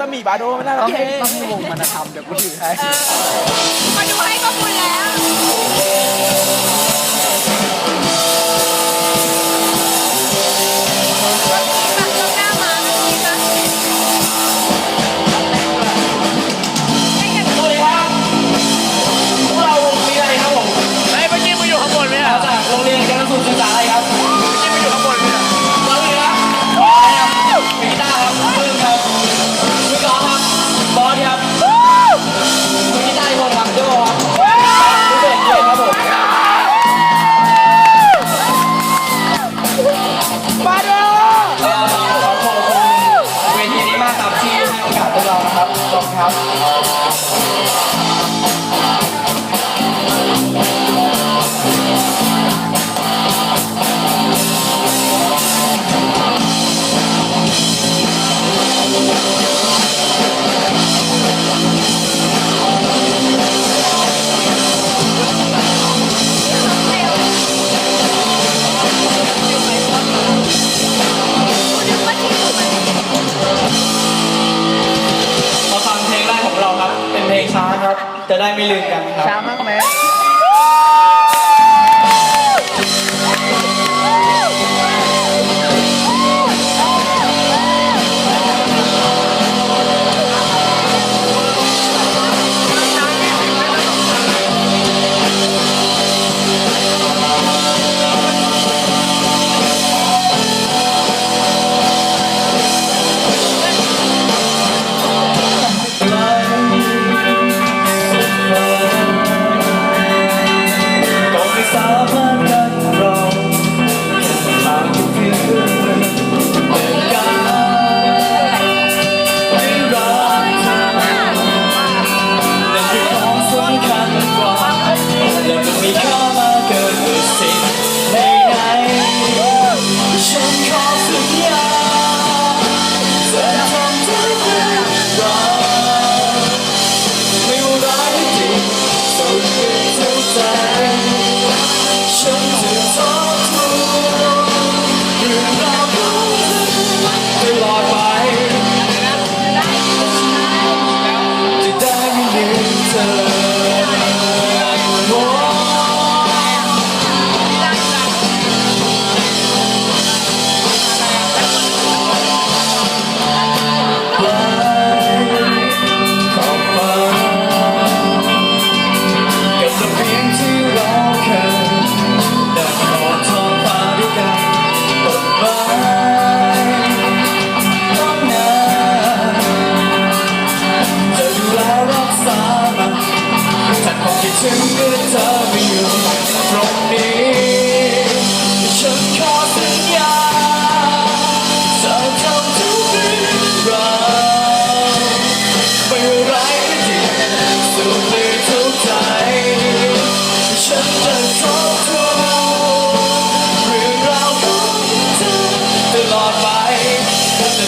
สมีบาโดไม่ได้หรอต้องให้ต้องให้วงมันทำเดี๋ยวกูถือให้ มาดูให้ก็คุณแล้ว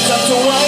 such a way.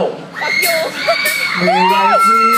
ผม มึงไงที่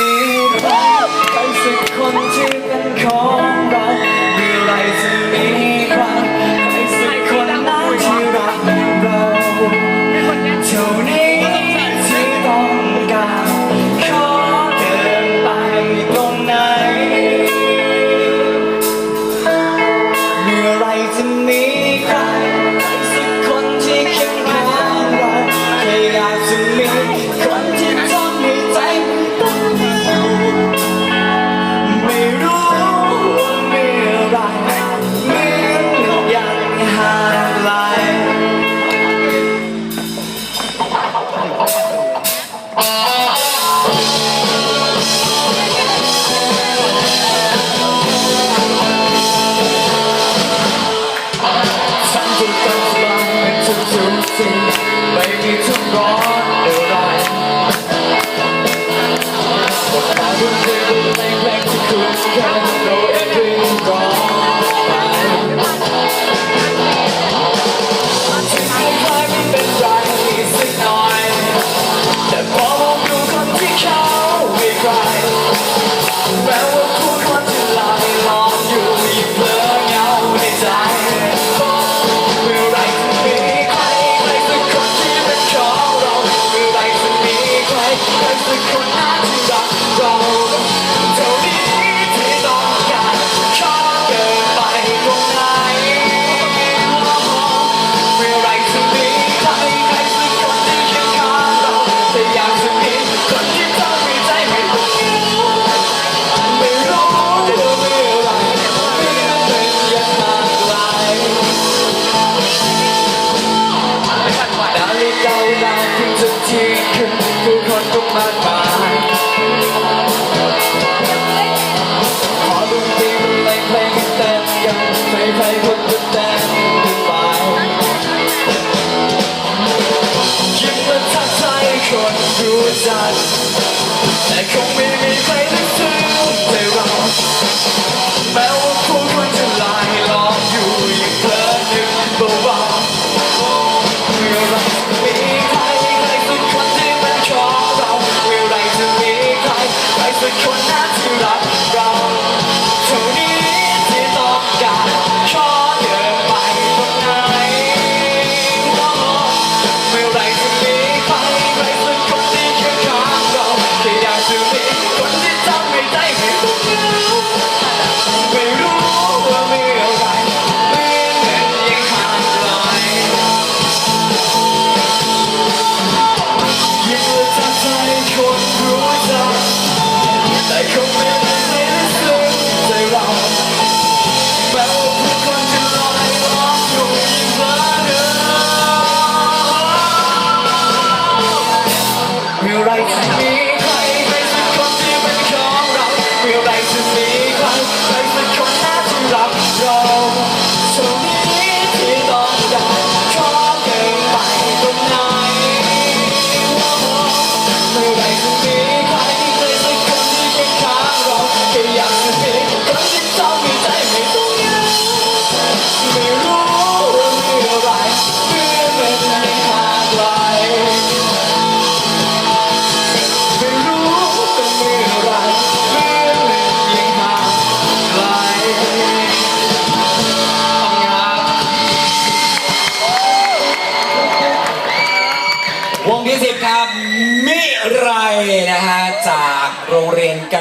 สุขกันสายเป็นทุกทุกสิ่ไม่มีทุกร้อนอร้ายหมดตาบนเรือบนแรงแรงที่ใคย We're going. metal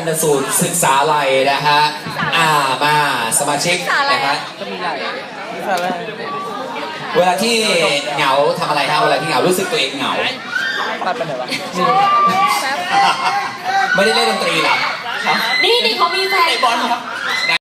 นสูตรศึกษาไรนะฮะ อ่ามาสมาชิกนะฮะเวลาที่เหงาทำอะไรฮะเวลาที่เหงารู้สึกตัวเองเหงาไม่ได้เล่นดนตรีหรอนี่นี่เขามีแฟน